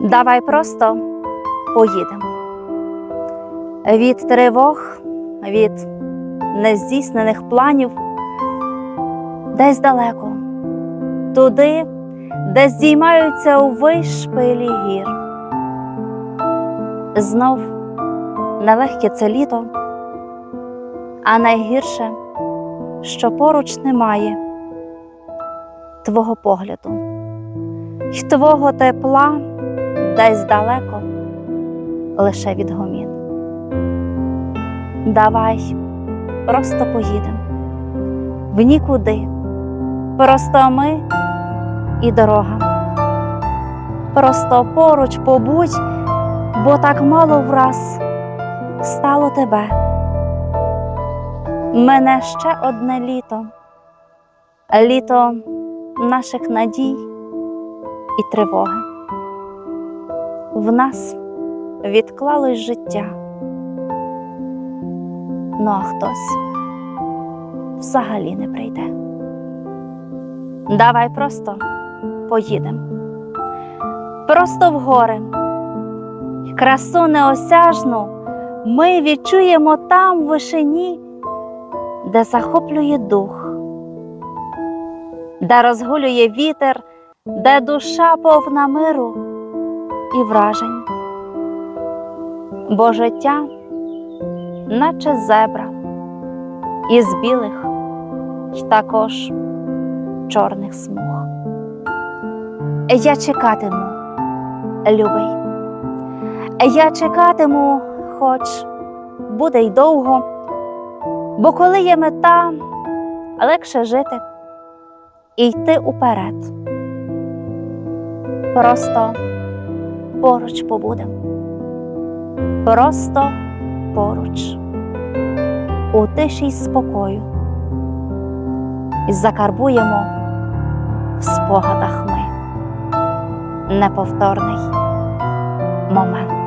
Давай просто поїдемо. Від тривог, від нездійснених планів десь далеко, туди, де здіймаються у вишпилі гір. Знов нелегке це літо, а найгірше, що поруч немає твого погляду й твого тепла десь далеко лише відгомін. Давай просто поїдемо в нікуди, просто ми і дорога. Просто поруч побудь, бо так мало враз стало тебе. Мене ще одне літо, літо наших надій і тривоги. В нас відклалось життя. Ну а хтось взагалі не прийде. Давай просто поїдемо. Просто в гори. Красу неосяжну ми відчуємо там в вишині, де захоплює дух, де розгулює вітер, де душа повна миру і вражень. Бо життя, наче зебра, із білих й також чорних смуг. Я чекатиму, любий, я чекатиму, хоч буде й довго, бо коли є мета, легше жити і йти уперед. Просто поруч побудем. Просто поруч, у тиші й спокою, і закарбуємо в спогадах ми неповторний момент.